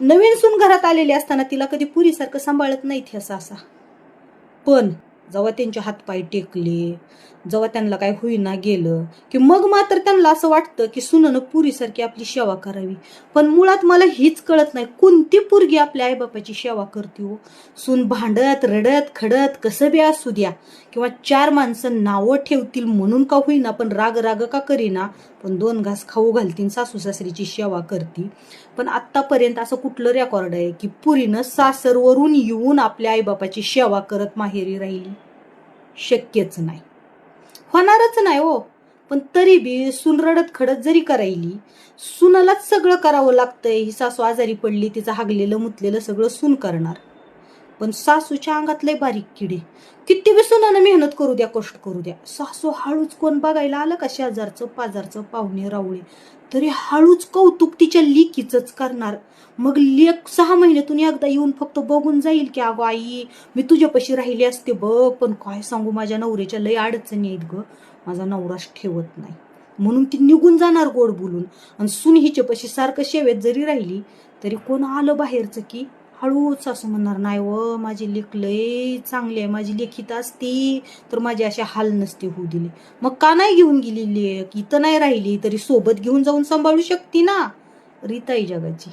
नवीन सून घरात आलेली असताना तिला कधी पुरीसारखं सांभाळत नाहीत ह्या सासा. पण जेव्हा त्यांचे हातपाय टेकले जेव्हा त्यांना काय होईना गेलं की मग मात्र त्यांना असं वाटतं की सुननं पुरीसारखी आपली सेवा करावी. पण मुळात मला हीच कळत नाही कोणती पुरगी आपल्या आईबापाची सेवा करते हो? सून भांडत रडत खडत कसं बी असू द्या. किंवा चार माणसं नावं ठेवतील म्हणून का होईना पण राग राग का करीना पण दोन घास खाऊ घालतील सासू सासरीची सेवा करती. पण आत्तापर्यंत असं कुठलं रेकॉर्ड आहे की पुरीनं सासरवरून येऊन आपल्या आईबापाची सेवा करत माहेरी राहिली? शक्यच नाही. होणारच नाही हो. पण तरी बी सून रडत खडत जरी करायली सुनालाच सगळं करावं लागतंय. ही सासू आजारी पडली तिचं हागलेलं मुतलेलं सगळं सून करणार. पण सासूच्या अंगातले बारीक किडे. किती विसुनानं सुनानं मेहनत करू द्या कष्ट करू द्या. सासू हळूच कोण बघायला आलं का शेजारचं पाजारचं पाहुणे रावळे तरी हळूच कौतुक तिच्या लिकीच करणार. मग लेख सहा महिन्यातून एकदा येऊन फक्त बघून जाईल की अगो आई मी तुझ्यापाशी राहिली असते बघ पण काय सांगू माझ्या नवऱ्याच्या लय अडचणी आहेत ग. माझा नवराश ठेवत नाही. म्हणून ती निघून जाणार गोड बोलून. आणि सुन हिच्यापाशी सारखं शेवेत जरी राहिली तरी कोण आलं बाहेरचं की हळूच असं म्हणणार नाही व माझी लेख लय चांगली आहे माझी लेखित असती तर माझे असे हाल नसते होऊ दिले. मग का नाही घेऊन गेली लेख? इथं नाही राहिली तरी सोबत घेऊन जाऊन सांभाळू शकते ना रीताई जगाची.